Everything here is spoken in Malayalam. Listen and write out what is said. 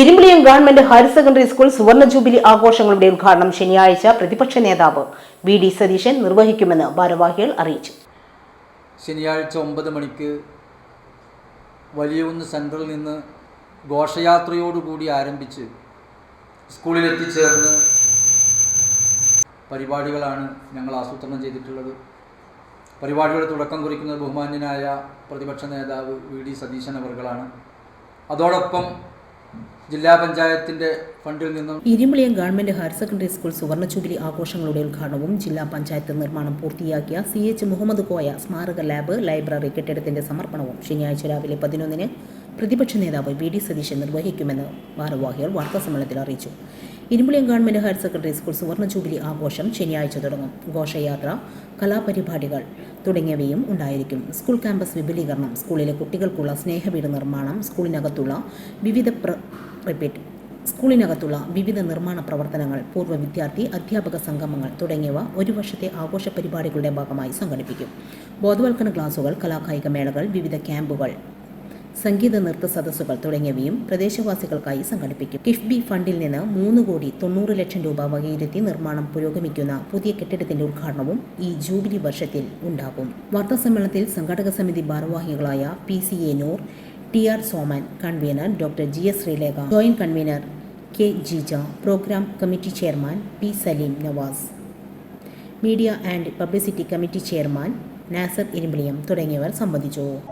Irumbiliyam government higher secondary school സുവർണ ജൂബിലി ആഘോഷങ്ങളുടെ ഉദ്ഘാടനം ശനിയാഴ്ച പ്രതിപക്ഷ നേതാവ് വി ഡി സതീശൻ നിർവഹിക്കുമെന്ന് ഭാരവാഹികൾ അറിയിച്ചു. ശനിയാഴ്ച ഒമ്പത് മണിക്ക് വലിയകുന്ന് സെൻട്രലിൽ നിന്ന് ഘോഷയാത്രയോടുകൂടി ആരംഭിച്ച് സ്കൂളിൽ എത്തിച്ചേർന്ന് പരിപാടികളാണ് ഞങ്ങൾ ആസൂത്രണം ചെയ്തിട്ടുള്ളത്. പരിപാടിയുടെ തുടക്കം കുറിക്കുന്നത് ബഹുമാന്യനായ പ്രതിപക്ഷ നേതാവ് വി ഡി സതീശൻ അവർകളാണ്. അതോടൊപ്പം ജില്ലാ പഞ്ചായത്തിന്റെ ഫണ്ടിൽ നിന്നും Irumbiliyam government higher secondary school സുവർണ ജൂബിലി ആഘോഷങ്ങളുടെ ഉദ്ഘാടനവും ജില്ലാ പഞ്ചായത്ത് നിർമ്മാണം പൂർത്തിയാക്കിയ സി എച്ച് മുഹമ്മദ് കോയ സ്മാരക ലാബ് ലൈബ്രറി കെട്ടിടത്തിന്റെ സമർപ്പണവും ശനിയാഴ്ച രാവിലെ പതിനൊന്നിന് പ്രതിപക്ഷ നേതാവ് വി ഡി സതീശൻ നിർവഹിക്കുമെന്ന് ഭാരവാഹികൾ വാർത്താസമ്മേളനത്തിൽ അറിയിച്ചു. Irumbuliyam government higher secondary school സുവർണ ജൂബിലി ആഘോഷം ശനിയാഴ്ച തുടങ്ങും. ഘോഷയാത്ര കലാപരിപാടികൾ തുടങ്ങിയവയും ഉണ്ടായിരിക്കും. സ്കൂൾ ക്യാമ്പസ് വിപുലീകരണം സ്കൂളിലെ കുട്ടികൾക്കുള്ള സ്നേഹവീട് നിർമ്മാണം സ്കൂളിനകത്തുള്ള വിവിധ റിപ്പീറ്റ് സ്കൂളിനകത്തുള്ള വിവിധ നിർമ്മാണ പ്രവർത്തനങ്ങൾ പൂർവ വിദ്യാർത്ഥി അധ്യാപക സംഗമങ്ങൾ തുടങ്ങിയവ ഒരു വർഷത്തെ ആഘോഷ പരിപാടികളുടെ ഭാഗമായി സംഘടിപ്പിക്കും. ബോധവൽക്കരണ ക്ലാസുകൾ കലാകായിക മേളകൾ വിവിധ ക്യാമ്പുകൾ സംഗീത നൃത്ത സദസ്സുകൾ തുടങ്ങിയവയും പ്രദേശവാസികൾക്കായി സംഘടിപ്പിക്കും. കിഫ്ബി ഫണ്ടിൽ നിന്ന് മൂന്ന് കോടി തൊണ്ണൂറ് ലക്ഷം രൂപ വകയിരുത്തി നിർമ്മാണം പുരോഗമിക്കുന്ന പുതിയ കെട്ടിടത്തിന്റെ ഉദ്ഘാടനവും ഈ ജൂബിലി വർഷത്തിൽ ഉണ്ടാകും. വാർത്താ സമ്മേളനത്തിൽ സംഘാടക സമിതി ഭാരവാഹികളായ P C A Noor T R Soman convener doctor G S Sreelekha joint convener K Jija programme committee chairman P Saleem Navas media and publicity committee chairman Nasar Irumbiliyam തുടങ്ങിയവർ സംബന്ധിച്ചു.